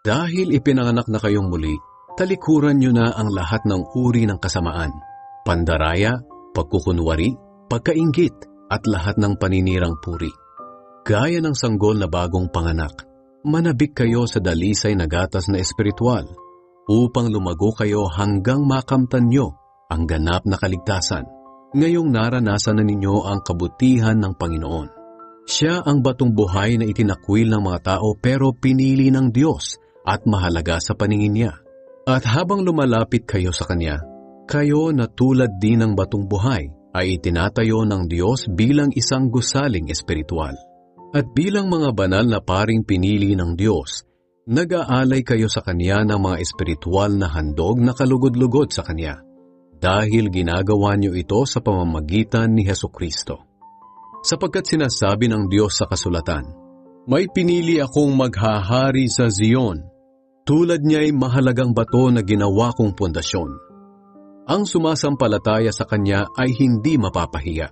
Dahil ipinanganak na kayong muli, talikuran nyo na ang lahat ng uri ng kasamaan, pandaraya, pagkukunwari, pagkaingit, at lahat ng paninirang puri. Gaya ng sanggol na bagong panganak, manabik kayo sa dalisay na gatas na espiritual upang lumago kayo hanggang makamtan nyo ang ganap na kaligtasan. Ngayong naranasan na ninyo ang kabutihan ng Panginoon. Siya ang batong buhay na itinakwil ng mga tao pero pinili ng Diyos at mahalaga sa paningin niya. At habang lumalapit kayo sa Kanya, kayo na tulad din ng batong buhay ay itinatayo ng Diyos bilang isang gusaling espiritual. At bilang mga banal na paring pinili ng Diyos, nag-aalay kayo sa Kanya ng mga espiritual na handog na kalugod-lugod sa Kanya dahil ginagawa niyo ito sa pamamagitan ni Heso Kristo. Sapagkat sinasabi ng Diyos sa kasulatan, May pinili akong maghahari sa Zion, tulad niya'y mahalagang bato na ginawa kong pundasyon. Ang sumasampalataya sa Kanya ay hindi mapapahiya.